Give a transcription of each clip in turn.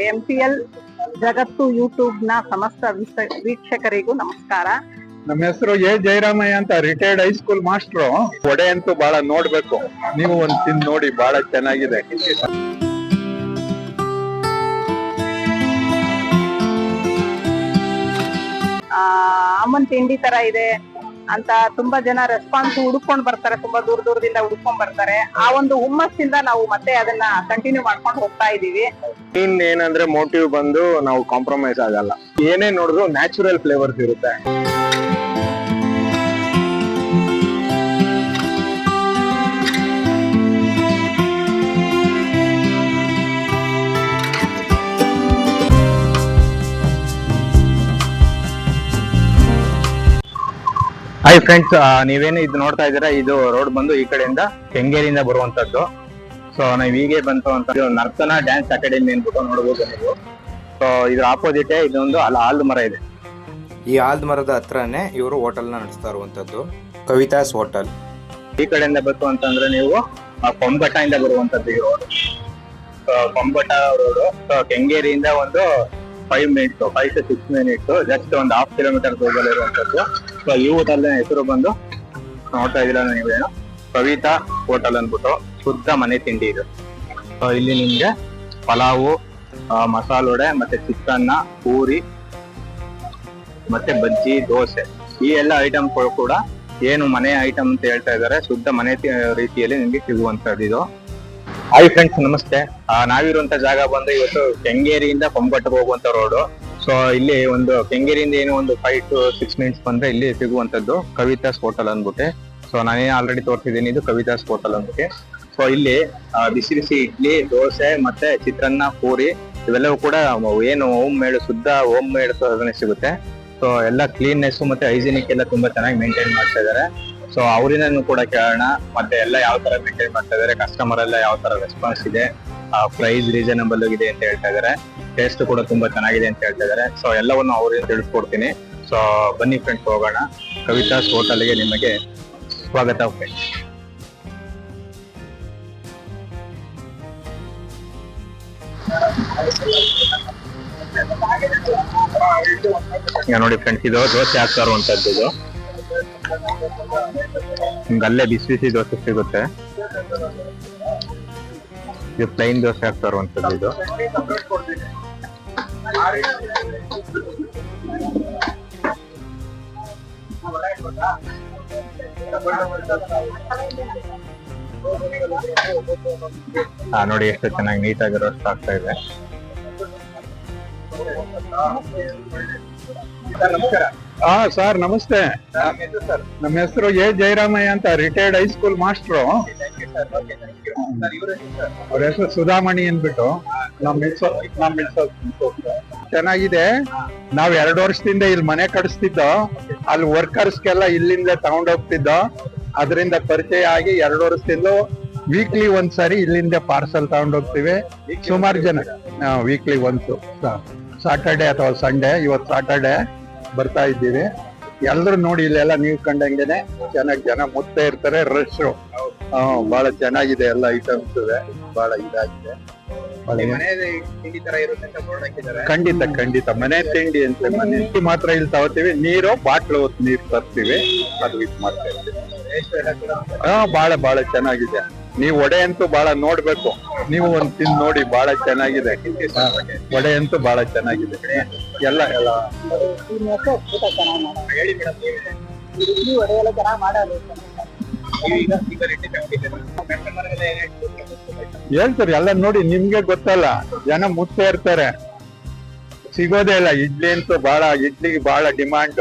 MPL ಜಗತ್ತು ಯೂಟ್ಯೂಬ್ನ ಸಮಸ್ತ ವೀಕ್ಷ- ವೀಕ್ಷಕರಿಗೂ ನಮಸ್ಕಾರ. ನಮ್ಮ ಹೆಸರು ಎ ಜಯರಾಮಯ್ಯ ಅಂತ ರಿಟೈರ್ಡ್ ಹೈಸ್ಕೂಲ್ ಮಾಸ್ಟರ್ ಒಡೆ ಅಂತೂ ಬಹಳ ನೋಡ್ಬೇಕು. ನೀವು ಒಂದ್ ತಿಂದ್ ನೋಡಿ ಬಹಳ ಚೆನ್ನಾಗಿದೆ. ಅಮ್ಮನ್ ತಿಂಡಿ ತರ ಇದೆ. ಅಂತ ತುಂಬಾ ಜನ ರೆಸ್ಪಾನ್ಸ್ ಹುಡುಕೊಂಡ್ ಬರ್ತಾರೆ, ತುಂಬಾ ದೂರ ದೂರದಿಂದ ಹುಡ್ಕೊಂಡ್ ಬರ್ತಾರೆ. ಆ ಒಂದು ಹುಮ್ಮಸ್ಸಿಂದ ನಾವು ಮತ್ತೆ ಅದನ್ನ ಕಂಟಿನ್ಯೂ ಮಾಡ್ಕೊಂಡು ಹೋಗ್ತಾ ಇದೀವಿ ಇನ್ ಏನಂದ್ರೆ ಮೋಟಿವ್ ಬಂದು ನಾವು ಕಾಂಪ್ರಮೈಸ್ ಆಗಲ್ಲ. ಏನೇ ನೋಡಿದ್ರು ನ್ಯಾಚುರಲ್ ಫ್ಲೇವರ್ಸ್ ಇರುತ್ತೆ. ಹಾಯ್ ಫ್ರೆಂಡ್ಸ್ ನೀವೇನು ಇದು ನೋಡ್ತಾ ಇದ್ದೀರಾ? ಇದು ರೋಡ್ ಬಂದು ಈ ಕಡೆಯಿಂದ ಕೆಂಗೇರಿಯಿಂದ ಬರುವಂತದ್ದು ಸೊ ನಾವು ಹೀಗೆ ಬಂತು ಅಂತ ನರ್ತನ ಡ್ಯಾನ್ಸ್ ಅಕಾಡೆಮಿ ಅನ್ಬಿಟ್ಟು ನೋಡ್ಬೋದು ನೀವು. ಸೊ ಇದ್ರ ಆಪೋಸಿಟ್ ಇದೊಂದು ಅಲ್ಲಿ ಆಲ್ದ ಮರ ಇದೆ. ಈ ಆಲ್ದ ಮರದ ಹತ್ರನೇ ಇವರು ಹೋಟೆಲ್ನ ನಡೆಸ್ತಾ ಇರುವಂತದ್ದು ಕವಿತಾಸ್ ಹೋಟೆಲ್ ಈ ಕಡೆಯಿಂದ ಬಂತು ಅಂತಂದ್ರೆ ನೀವು ಕೊಂಬಟ ಇಂದ ಬರುವಂತದ್ದು ಈ ರೋಡ್ ಕೊಂಬಟ ರೋಡ್ ಸೊ ಕೆಂಗೇರಿಯಿಂದ ಒಂದು five minutes five to six minutes just ಒಂದು ಹಾಫ್ ಕಿಲೋಮೀಟರ್ ದೂರದಲ್ಲಿ ಇರುವಂತದ್ದು ಈ ಹೋಟೆಲ್ ಹೆಸರು ಬಂದು ನೋಡ್ತಾ ಇದೀರ ನೀವೇನು ಕವಿತಾ ಹೋಟೆಲ್ ಅಂದ್ಬಿಟ್ಟು ಶುದ್ಧ ಮನೆ ತಿಂಡಿ ಇದು. ಇಲ್ಲಿ ನಿಮ್ಗೆ ಪಲಾವು ಮಸಾಲೋಡೆ ಮತ್ತೆ ಚಿತ್ರಾನ್ನ ಪೂರಿ, ಮತ್ತೆ ಬಜ್ಜಿ, ದೋಸೆ ಈ ಎಲ್ಲ ಐಟಮ್ ಕೂಡ ಏನು ಮನೆ ಐಟಮ್ ಅಂತ ಹೇಳ್ತಾ ಇದ್ದಾರೆ. ಶುದ್ಧ ಮನೆ ರೀತಿಯಲ್ಲಿ ನಿಮ್ಗೆ ಸಿಗುವಂತದ್ದು ಇದು. ಹಾಯ್ ಫ್ರೆಂಡ್ಸ್ ನಮಸ್ತೆ. ನಾವಿರುವಂತ ಜಾಗ ಬಂದು ಇವತ್ತು ಕೆಂಗೇರಿಯಿಂದ ಕೊಂಬಟ್ಟಕ್ಕೆ ಹೋಗುವಂತ ರೋಡ್ ಸೊ ಇಲ್ಲಿ ಒಂದು ಕೆಂಗೇರಿಯಿಂದ ಏನು ಒಂದು ಫೈವ್ ಟು ಸಿಕ್ಸ್ ಮಿನಿಟ್ಸ್ ಬಂದ್ರೆ ಇಲ್ಲಿ ಸಿಗುವಂತದ್ದು ಕವಿತಾಸ್ ಹೋಟೆಲ್ ಅಂದ್ಬಿಟ್ಟು. ಸೊ ನಾನೇ ಆಲ್ರೆಡಿ ತೋರಿಸಿದ್ದೀನಿ, ಇದು ಕವಿತಾಸ್ ಹೋಟೆಲ್ ಅಂದ್ಬಿಟ್ಟು. ಸೊ ಇಲ್ಲಿ ಬಿಸಿ ಬಿಸಿ ಇಡ್ಲಿ, ದೋಸೆ ಮತ್ತೆ ಚಿತ್ರಾನ್ನ, ಪೂರಿ, ಇವೆಲ್ಲವೂ ಕೂಡ ಏನು ಹೋಮ್ ಮೇಡ್ ಶುದ್ಧ ಹೋಮ್ ಮೇಡ್ ಸಿಗುತ್ತೆ. ಸೊ ಎಲ್ಲ ಕ್ಲೀನ್ನೆಸ್ ಮತ್ತೆ ಹೈಜಿನಿಕ್ ಎಲ್ಲ ತುಂಬಾ ಚೆನ್ನಾಗಿ ಮೇಂಟೈನ್ ಮಾಡ್ತಾ ಇದ್ದಾರೆ ಸೊ ಅವರಿಂದ ಕೂಡ ಕೇಳೋಣ, ಮತ್ತೆ ಎಲ್ಲ ಯಾವ ತರ ಮೇಂಟೈನ್ ಮಾಡ್ತಾ ಇದ್ದಾರೆ ಕಸ್ಟಮರ್ ಎಲ್ಲ ಯಾವ ತರ ರೆಸ್ಪಾನ್ಸ್ ಇದೆ. ಪ್ರೈಸ್ ರೀಸನಬಲ್ ಆಗಿದೆ ಅಂತ ಹೇಳ್ತಾ ಇದ್ದಾರೆ ಟೇಸ್ಟ್ ಕೂಡ ತುಂಬಾ ಚೆನ್ನಾಗಿದೆ ಅಂತ ಹೇಳ್ತಾ ಇದಾರೆ. ಸೊ ಎಲ್ಲವನ್ನು ಅವರಿಂದ ತಿಳಿಸ್ಕೊಡ್ತೀನಿ. ಸೊ ಬನ್ನಿ ಫ್ರೆಂಡ್ಸ್ ಹೋಗೋಣ. ಕವಿತಾಸ್ ಹೋಟೆಲ್ಗೆ ನಿಮಗೆ ಸ್ವಾಗತ ಫ್ರೆಂಡ್ಸ್ ನೋಡಿ ಫ್ರೆಂಡ್ಸ್ ಇದು ದೋಸೆ ಹಾಕ್ತಾ ಇರುವಂತದ್ದು ಇದು. ನಿಮ್ಗೆ ಅಲ್ಲೇ ಬಿಸಿ ಬಿಸಿ ದೋಸೆ ಸಿಗುತ್ತೆ. ಇದು ಪ್ಲೈನ್ ದೋಸೆ ಹಾಕ್ತಾ ಇರುವಂತದ್ದು ಇದು. ಹಾ ನೋಡಿ ಎಷ್ಟು ಚೆನ್ನಾಗಿ ನೀಟಾಗಿ ರೋಸ್ಟ್ ಆಗ್ತಾ ಇದೆ. ಹಾ ಸರ್, ನಮಸ್ತೆ. ನಮ್ಮ ಹೆಸರು ಎ. ಜಯರಾಮಯ್ಯ ಅಂತ ರಿಟೈರ್ಡ್ ಹೈಸ್ಕೂಲ್ ಮಾಸ್ಟ್ರು ಅವ್ರ ಹೆಸರು ಸುಧಾಮಣಿ ಅಂದ್ಬಿಟ್ಟು. ನಮ್ ನಮ್ ಚೆನ್ನಾಗಿದೆ. ನಾವ್ ಎರಡು ವರ್ಷದಿಂದ ಇಲ್ಲಿ ಮನೆ ಕಡಿಸ್ತಿದ್ದೋ ಅಲ್ಲಿ ವರ್ಕರ್ಸ್ಗೆಲ್ಲ ಇಲ್ಲಿಂದ ತಗೊಂಡ್ ಹೋಗ್ತಿದ್ದೋ. ಅದರಿಂದ ಪರಿಚಯ ಆಗಿ ಎರಡು ವರ್ಷದಿಂದ ವೀಕ್ಲಿ ಒಂದ್ಸರಿ ಇಲ್ಲಿಂದ ಪಾರ್ಸಲ್ ತಗೊಂಡ್ ಹೋಗ್ತೀವಿ. ಸುಮಾರು ಜನ. ವೀಕ್ಲಿ ಒನ್ಸು ಸಾಟರ್ಡೆ ಅಥವಾ ಸಂಡೇ ಇವತ್ತು ಸಾಟರ್ಡೆ ಬರ್ತಾ ಇದ್ದೀವಿ. ಎಲ್ಲರೂ ನೋಡಿ ಇಲ್ಲೆಲ್ಲ ನೀವು ಕಂಡಂಗೆನೆ ಚೆನ್ನಾಗಿ ಜನ ಮುತ್ತ ಇರ್ತಾರೆ ರಶ್ ಬಹಳ ಚೆನ್ನಾಗಿದೆ ಎಲ್ಲ ಐಟಮ್ಸ್ ಬಹಳ ಇದಾಗಿದೆ. ಖಂಡಿತ ಖಂಡಿತ. ಮನೆ ತಿಂಡಿ ಅಂತ ಮನೆ ತಿಂಡಿ ಮಾತ್ರ ಇಲ್ಲಿ ತಗೋತೀವಿ. ನೀರು ಬಾಟ್ಲು ನೀರು ತರ್ತೀವಿ. ಅದು ಇದು ಮಾಡ್ತಾ ಇರ್ತೀವಿ. ಹಾ ಬಹಳ ಬಹಳ ಚೆನ್ನಾಗಿದೆ. ನೀವು ವಡೆ ಅಂತೂ ಬಹಳ ನೋಡ್ಬೇಕು. ನೀವು ಒಂದ್ ತಿಂದ್ ನೋಡಿ ಬಹಳ ಚೆನ್ನಾಗಿದೆ. ವಡೆ ಅಂತೂ ಬಹಳ ಚೆನ್ನಾಗಿದೆ. ಎಲ್ಲ ಎಲ್ಲ. ಹೇಳ್ತಾರೆ, ಎಲ್ಲ ನೋಡಿ ನಿಮ್ಗೆ ಗೊತ್ತಲ್ಲ. ಜನ ಮುತ್ತ ಇರ್ತಾರೆ ಸಿಗೋದೇ ಇಲ್ಲ, ಇಡ್ಲಿ ಅಂತೂ ಬಹಳ ಇಡ್ಲಿಗೆ ಬಹಳ ಡಿಮಾಂಡ್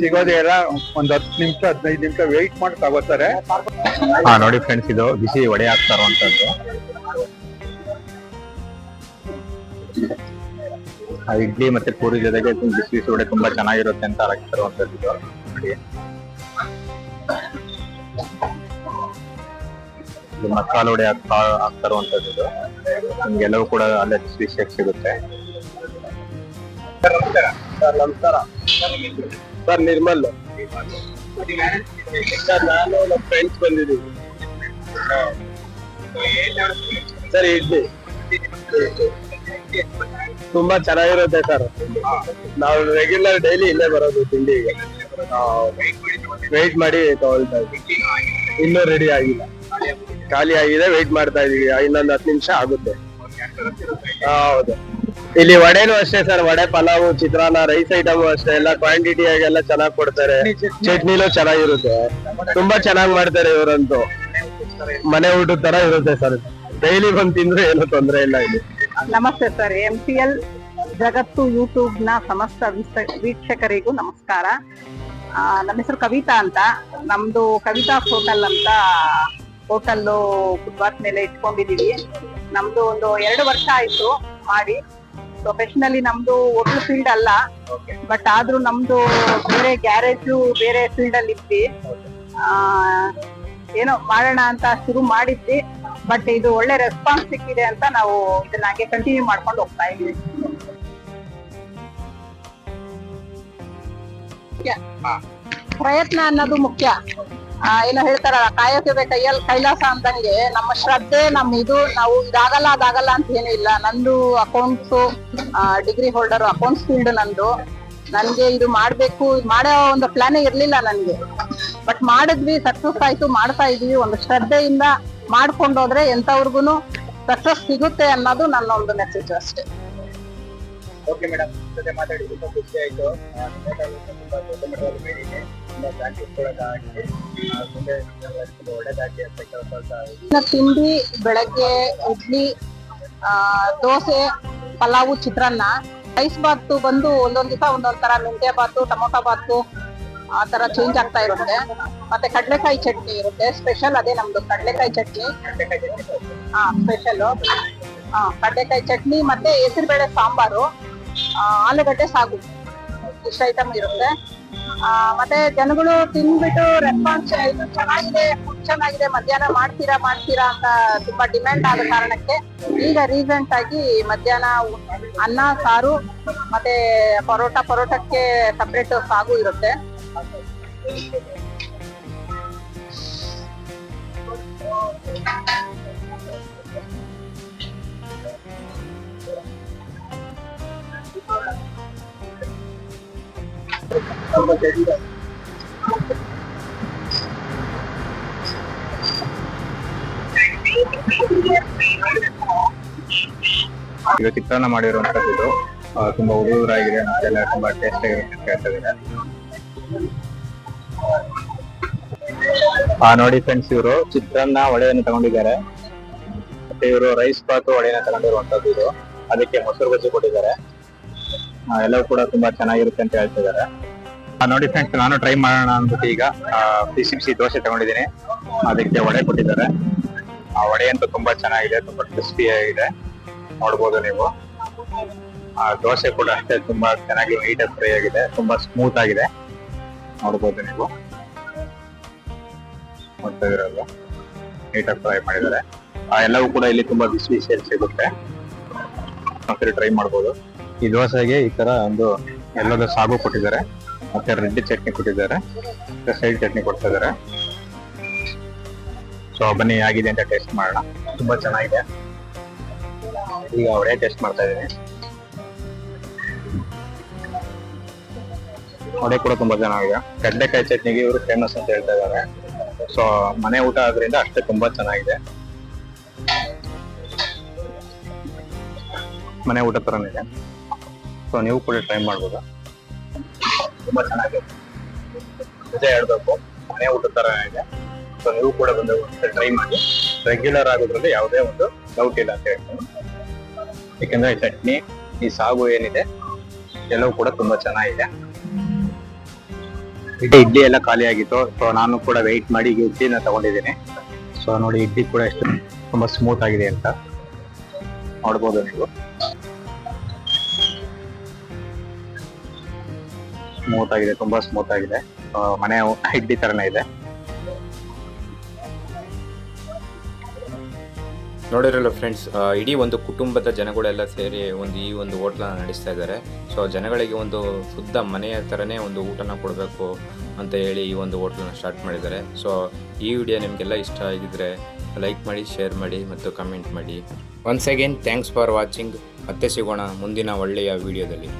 ಸಿಗೋದೇ ಇಲ್ಲ, ಒಂದ್ ಹತ್ತು ನಿಮಿಷ, ಹದಿನೈದು ನಿಮಿಷ ವೆಯ್ಟ್ ಮಾಡಿ ತಗೋತಾರೆ. ಹಾ, ನೋಡಿ ಫ್ರೆಂಡ್ಸ್ ಇದು ಬಿಸಿ ಒಡೆ ಹಾಕ್ತಾ ಆ ಇಡ್ಲಿ ಮತ್ತೆ ಪೂರಿ ಜೊತೆಗೆ ಬಿಸಿ ಬಿಸಿ ವಡೆ ತುಂಬಾ ಚೆನ್ನಾಗಿರುತ್ತೆ ಅಂತ ಹಾಕ್ತಾ ಇರುವಂತದ್ದು ಇದು. ನೋಡಿ. ಮಸಾಲೆ ವಡೆ ಹಾಕ್ತಾ ಹಾಕ್ತಾ ಇರುವಂತದ್ದು ನಿಮ್ಗೆಲ್ಲವೂ ಕೂಡ ಅಲ್ಲೇ ಬಿಸಿ ಬಿಸಿಯಾಗಿ ಸಿಗುತ್ತೆ. ನಮಸ್ಕಾರ ಸರ್, ನಿರ್ಮಲ್. ಸರ್, ನಾನು ನಮ್ಮ ಫ್ರೆಂಡ್ಸ್ ಬಂದಿದ್ದೀವಿ. ಸರ್, ಇಡ್ಲಿ. ತುಂಬಾ ಚೆನ್ನಾಗಿರುತ್ತೆ ಸರ್. ನಾವು ರೆಗ್ಯುಲರ್ ಡೈಲಿ ಇಲ್ಲೇ ಬರೋದು ತಿಂಡಿಗೆ. ವೆಯ್ಟ್ ಮಾಡಿ ತಗೊಳ್ತಾ ಇದ್ದೀವಿ. ಇನ್ನೂ ರೆಡಿ ಆಗಿಲ್ಲ. ಖಾಲಿ ಆಗಿದೆ ವೆಯ್ಟ್ ಮಾಡ್ತಾ ಇದೀವಿ ಇನ್ನೊಂದು ಹತ್ತು ನಿಮಿಷ ಆಗುತ್ತೆ. ಹೌದು. ಇಲ್ಲಿ ವಡೆನೂ ಅಷ್ಟೇ ಸರ್ ವಡೆ ಪಲಾವು ಚಿತ್ರಾನ್ನ ರೈಸ್ ಐಟಮ್ ಅಷ್ಟೇ. ಎಲ್ಲ ಕ್ವಾಂಟಿಟಿ ಆಗೆಲ್ಲ ಚೆನ್ನಾಗಿ ಕೊಡ್ತಾರೆ. ಚಟ್ನಿನೂ ಚೆನ್ನಾಗಿರುತ್ತೆ. ತುಂಬಾ ಚೆನ್ನಾಗಿ ಮಾಡ್ತಾರೆ ಇವರಂತೂ. ಮನೆ ಊಟದ ತರ ಇರುತ್ತೆ ಸರ್ ಡೈಲಿ ಬಂದು ತಿಂದ್ರೆ ಏನು ತೊಂದ್ರೆ ಇಲ್ಲ ಇಲ್ಲಿ. Namaste sir M P L ಜಗತ್ತು ಯೂಟ್ಯೂಬ್ನ ಸಮಸ್ತ ವೀಕ್ಷ- ವೀಕ್ಷಕರಿಗೂ ನಮಸ್ಕಾರ. ನಮ್ಮ ಹೆಸರು ಕವಿತಾ ಅಂತ. ನಮ್ದು ಕವಿತಾ ಹೋಟೆಲ್ ಅಂತ ಹೋಟೆಲ್ ಫುಟ್ಪಾತ್ ಮೇಲೆ ಇಟ್ಕೊಂಡಿದೀವಿ. ನಮ್ದು ಒಂದು ಎರಡು ವರ್ಷ ಆಯ್ತು ಮಾಡಿ. ಪ್ರೊಫೆಷನಲಿ ನಮ್ದು ಹೋಟೆಲ್ ಫೀಲ್ಡ್ ಅಲ್ಲ. ಬಟ್ ಆದ್ರೂ ನಮ್ದು ಬೇರೆ ಗ್ಯಾರೇಜು ಬೇರೆ ಫೀಲ್ಡ್ ಅಲ್ಲಿ ಇದ್ವಿ. ಏನೋ ಮಾಡೋಣ ಅಂತ ಶುರು ಮಾಡಿದ್ವಿ. ಬಟ್ ಇದು ಒಳ್ಳೆ ರೆಸ್ಪಾನ್ಸ್ ಸಿಕ್ಕಿದೆ ಅಂತ ನಾವು ಇದನ್ನ ಹಾಗೆ ಕಂಟಿನ್ಯೂ ಮಾಡ್ಕೊಂಡು ಹೋಗ್ತಾ ಇದ್ವಿ. ಪ್ರಯತ್ನ ಅನ್ನೋದು ಮುಖ್ಯ. ಏನೋ ಹೇಳ್ತಾರಲ್ಲ ಕಾಯೋಕೆ ಕೈಯಲ್ಲಿ ಕೈಲಾಸ ಅಂದಂಗೆ ನಮ್ಮ ಶ್ರದ್ಧೆ ನಮ್ ಇದು, ನಾವು ಇದಾಗಲ್ಲ, ಅದಾಗಲ್ಲ ಅಂತ ಏನು ಇಲ್ಲ. ನಂದು accounts degree holder accounts field ನಂದು. ನನ್ಗೆ ಇದು ಮಾಡ್ಬೇಕು, ಮಾಡೋ ಒಂದು ಪ್ಲಾನೇ ಇರ್ಲಿಲ್ಲ ನನ್ಗೆ. ಬಟ್ ಮಾಡಿದ್ವಿ ಸಕ್ಸಸ್ ಆಯ್ತು, ಮಾಡ್ತಾ ಇದೀವಿ. ಒಂದು ಶ್ರದ್ಧೆಯಿಂದ ಮಾಡ್ಕೊಂಡೋದ್ರೆ ಎಂತವ್ರಿಗೂನು ಸಕ್ಸಸ್ ಸಿಗುತ್ತೆ ಅನ್ನೋದು ನನ್ನ ಒಂದು ಮೆಸೇಜ್ ಅಷ್ಟೇ. ಓಕೆ ಮೇಡಮ್ ಜೊತೆ ಮಾತಾಡಿ ತುಂಬಾ ಖುಷಿ ಆಯ್ತು. ತುಂಬಾ ದೊಡ್ಡ ಮಟ್ಟದಲ್ಲಿ ತಿಂಡಿ ಬೆಳಗ್ಗೆ ಇಡ್ಲಿ ದೋಸೆ ಪಲಾವು ಚಿತ್ರಾನ್ನ. ರೈಸ್ ಬಾತು ಬಂದು ಒಂದೊಂದ್ ದಿವಸ ಒಂದೊಂದ್ ತರ ಮೆಂತ್ಯ ಬಾತು ಟೊಮೊಟೊ ಬಾತು ಆ ತರ ಚೇಂಜ್ ಆಗ್ತಾ ಇರುತ್ತೆ. ಮತ್ತೆ ಕಡಲೆಕಾಯಿ ಚಟ್ನಿ ಇರುತ್ತೆ. ಸ್ಪೆಷಲ್ ಅದೇ ನಮ್ದು ಕಡಲೆಕಾಯಿ ಚಟ್ನಿ. ಹಾ ಸ್ಪೆಷಲ್ ಹಾ ಕಡಲೆಕಾಯಿ ಚಟ್ನಿ ಮತ್ತೆ ಹೆಸರುಬೇಳೆ ಸಾಂಬಾರು. ಆಲೂಗಡ್ಡೆ ಸಾಗು ಇಷ್ಟ ಐಟಮ್ ಇರುತ್ತೆ ಮತ್ತೆ ಜನಗಳು ತಿನ್ಬಿಟ್ಟು ರೆಸ್ಪಾನ್ಸ್ ಇದು ಚೆನ್ನಾಗಿದೆ ಫುಡ್ ಚೆನ್ನಾಗಿದೆ, ಮಧ್ಯಾಹ್ನ ಮಾಡ್ತೀರಾ ಮಾಡ್ತೀರಾ ಅಂತ ತುಂಬಾ ಡಿಮ್ಯಾಂಡ್ ಆದ ಕಾರಣಕ್ಕೆ ಈಗ ರೀಸೆಂಟ್ ಆಗಿ ಮಧ್ಯಾಹ್ನ ಅನ್ನ, ಸಾರು, ಮತ್ತೆ ಪರೋಟ, ಪರೋಟಕ್ಕೆ ಸಪ್ರೇಟ್ ಸಾಗು ಇರುತ್ತೆ. ಈಗ ಚಿತ್ರಾನ್ನ ಮಾಡಿರುವಂತದ್ದು ತುಂಬಾ ಹುಡುಗರಾಗಿದೆ ಮತ್ತೆಲ್ಲ ತುಂಬಾ ಟೇಸ್ಟ್ ಆಗಿರುತ್ತೆ ಹೇಳ್ತಾ ಇದ್ದಾರೆ. ಆ, ನೋಡಿ ಫ್ರೆಂಡ್ಸ್ ಇವರು ಚಿತ್ರಾನ್ನ ವಡೆಯನ್ನು ತಗೊಂಡಿದ್ದಾರೆ. ಮತ್ತೆ ಇವರು ರೈಸ್ ಬಾತು ಒಡೆಯನ್ನು ತಗೊಂಡಿರುವಂತದ್ದು ಇದು. ಅದಕ್ಕೆ ಮೊಸರು ಬಜ್ಜಿ ಕೊಟ್ಟಿದ್ದಾರೆ. ಎಲ್ಲವೂ ಕೂಡ ತುಂಬಾ ಚೆನ್ನಾಗಿರುತ್ತೆ ಅಂತ ಹೇಳ್ತಿದ್ದಾರೆ. ನೋಡಿ ಫ್ರೆಂಡ್ಸ್ ನಾನು ಟ್ರೈ ಮಾಡೋಣ ಅಂದ್ಬಿಟ್ಟು ಈಗ ಬಿಸಿ ಬಿಸಿ ದೋಸೆ ತಗೊಂಡಿದ್ದೀನಿ. ಅದಕ್ಕೆ ವಡೆ ಕೊಟ್ಟಿದ್ದಾರೆ. ಆ, ವಡೆ ಅಂತೂ ತುಂಬಾ ಚೆನ್ನಾಗಿದೆ, ತುಂಬಾ ಕ್ರಿಸ್ಪಿ ಆಗಿದೆ. ನೋಡ್ಬೋದು ನೀವು. ಆ, ದೋಸೆ ಕೂಡ ಅಷ್ಟೇ, ತುಂಬಾ ಚೆನ್ನಾಗಿ ನೀಟಾಗಿ ಫ್ರೈ ಆಗಿದೆ, ತುಂಬಾ ಸ್ಮೂತ್ ಆಗಿದೆ. ನೋಡ್ಬೋದು ನೀವು. ನೋಡ್ತಾ ಇದ್ರಲ್ಲ ನೀಟಾಗಿ ಫ್ರೈ ಮಾಡಿದ್ದಾರೆ. ಆ, ಎಲ್ಲವೂ ಕೂಡ ಇಲ್ಲಿ ತುಂಬಾ ಬಿಸಿ ಬಿಸಿಯಲ್ಲಿ ಸಿಗುತ್ತೆ. ಒಂದ್ಸರಿ ಟ್ರೈ ಮಾಡ್ಬೋದು. ಈ ದೋಸೆಗೆ ಈ ತರ ಒಂದು ಎಲ್ಲದ ಸಾಗು ಕೊಟ್ಟಿದ್ದಾರೆ. ಮತ್ತೆ ರೆಡ್ ಚಟ್ನಿ ಕೊಟ್ಟಿದ್ದಾರೆ. ಸೈಡ್ ಚಟ್ನಿ ಕೊಡ್ತಾ ಇದಾರೆ ಸೊ ಬನ್ನಿ ಆಗಿದೆ ಅಂತ ಟೇಸ್ಟ್ ಮಾಡೋಣ. ತುಂಬಾ ಚೆನ್ನಾಗಿದೆ. ಈಗ ಅವರೇ ಟೇಸ್ಟ್ ಮಾಡ್ತಾ ಇದ್ದೀನಿ ವಡೆ ಕೂಡ ತುಂಬಾ ಚೆನ್ನಾಗಿದೆ. ಕಡ್ಲೆಕಾಯಿ ಚಟ್ನಿಗೆ ಇವರು ಫೇಮಸ್ ಅಂತ ಹೇಳ್ತಾ ಇದ್ದಾರೆ. ಸೊ ಮನೆ ಊಟ ಆದ್ರಿಂದ ಅಷ್ಟೇ ತುಂಬಾ ಚೆನ್ನಾಗಿದೆ. ಮನೆ ಊಟ ಇದೆ. ಸೊ ನೀವು ಕೂಡ ಟ್ರೈ ಮಾಡ್ಬೋದು? ತುಂಬಾ ಚೆನ್ನಾಗಿದೆ. ನಿಜ ಹೇಳ್ಬೇಕು. ಮನೆ ಊಟದ ತರ ಇದೆ. ಸೊ ನೀವು ಕೂಡ ಬಂದು ಟ್ರೈ ಮಾಡಿ. ರೆಗ್ಯುಲರ್ ಆಗೋದ್ರಲ್ಲಿ ಯಾವುದೇ ಒಂದು ಡೌಟ್ ಇಲ್ಲ ಅಂತ ಹೇಳ್ತೀನಿ. ಯಾಕೆಂದ್ರೆ ಈ ಚಟ್ನಿ, ಈ ಸಾಗು ಏನಿದೆ, ಎಲ್ಲವೂ ಕೂಡ ತುಂಬಾ ಚೆನ್ನಾಗಿದೆ. ಇಡ್ಲಿ ಇಡ್ಲಿ ಎಲ್ಲ ಖಾಲಿ ಆಗಿತ್ತು. ಸೊ ನಾನು ಕೂಡ ವೆಯ್ಟ್ ಮಾಡಿ ಈಗ ಇಡ್ಲಿನ ತಗೊಂಡಿದ್ದೀನಿ. ಸೊ ನೋಡಿ, ಇಡ್ಲಿ ಕೂಡ ಎಷ್ಟು ತುಂಬಾ ಸ್ಮೂತ್ ಆಗಿದೆ ಅಂತ ನೋಡ್ಬೋದು ನೀವು. ಸ್ಮೂತ್ ಆಗಿದೆ, ತುಂಬಾ ಸ್ಮೂತ್ ಆಗಿದೆ. ಮನೆ ಇಡ್ಲಿ ತರನೇ ಇದೆ. ನೋಡಿರಲ್ಲ ಫ್ರೆಂಡ್ಸ್ ಇಡೀ ಒಂದು ಕುಟುಂಬದ ಜನಗಳೆಲ್ಲ ಸೇರಿ ಒಂದು ಈ ಒಂದು ಹೋಟ್ಲನ್ನ ನಡೆಸ್ತಾ ಇದ್ದಾರೆ. ಸೊ ಜನಗಳಿಗೆ ಒಂದು ಶುದ್ಧ ಮನೆಯ ಥರನೇ ಒಂದು ಊಟನ ಕೊಡಬೇಕು ಅಂತ ಹೇಳಿ ಈ ಒಂದು ಹೋಟ್ಲನ್ನ ಸ್ಟಾರ್ಟ್ ಮಾಡಿದ್ದಾರೆ. ಸೊ ಈ ವಿಡಿಯೋ ನಿಮಗೆಲ್ಲ ಇಷ್ಟ ಆಗಿದ್ರೆ ಲೈಕ್ ಮಾಡಿ ಶೇರ್ ಮಾಡಿ ಮತ್ತು ಕಮೆಂಟ್ ಮಾಡಿ. Once again thanks for watching ಮತ್ತೆ ಸಿಗೋಣ ಮುಂದಿನ ಒಳ್ಳೆಯ ವಿಡಿಯೋದಲ್ಲಿ